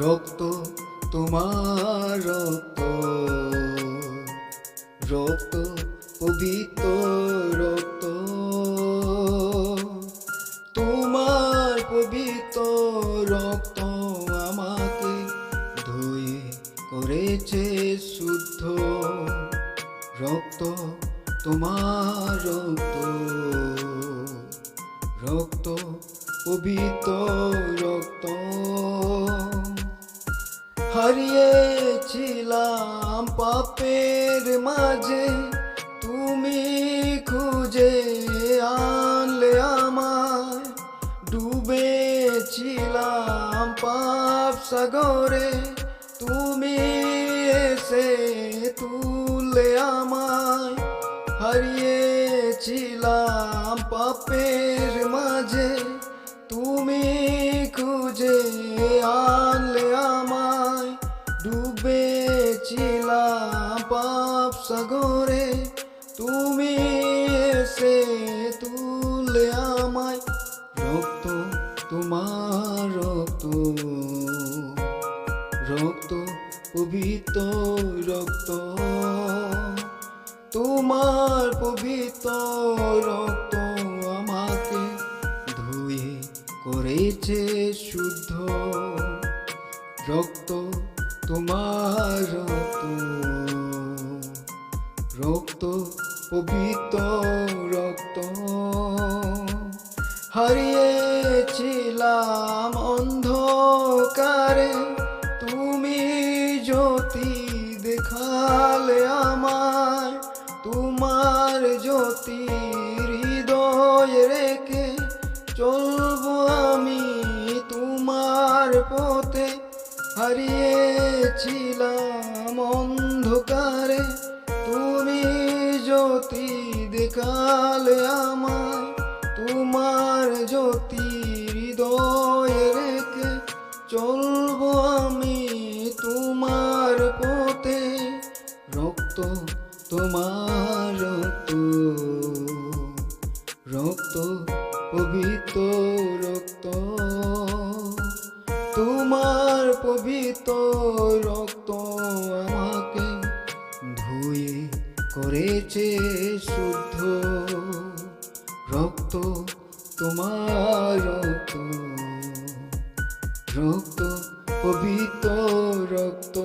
রক্ত, তোমার রক্ত। রক্ত, পবিত্র রক্ত। তোমার পবিত্র রক্ত আমাকে ধুয়ে করেছে শুদ্ধ। রক্ত, তোমার রক্ত। রক্ত, পবিত্র রক্ত। হারিয়েছিলাম পাপের মাঝে। তুমি খুঁজে আনলে আমায়। ডুবেছিলাম পাপ সাগরে। তুমি এসে তুললে আমায়। হারিয়েছিলাম পাপের মাঝে। সাগরে তুমি এসে তুলে আমায় রক্ত, তোমার রক্ত রক্ত, পবিত্র রক্ত, তোমার পবিত্র রক্ত আমাকে ধুয়ে করেছে শুদ্ধ। রক্ত, তোমার রক্ত। রক্ত, পবিত্র রক্ত। হারিয়েছিলাম অন্ধকারে, তুমি জ্যোতি দেখালে আমার তোমার জ্যোতি হৃদয় রেখে চলবো আমি তোমার পথে। হারিয়েছিলাম অন্ধকারে দেখালে আমায় তোমার জ্যোতি হৃদয়ে রেখে চলবো আমি তোমার পথে। রক্ত তোমার রক্ত রক্ত, পবিত্র রক্ত। তোমার পবিত্র রক্ত ধুয়ে করেছে শুদ্ধ রক্ত তোমার রক্ত। রক্ত পবিত্র রক্ত।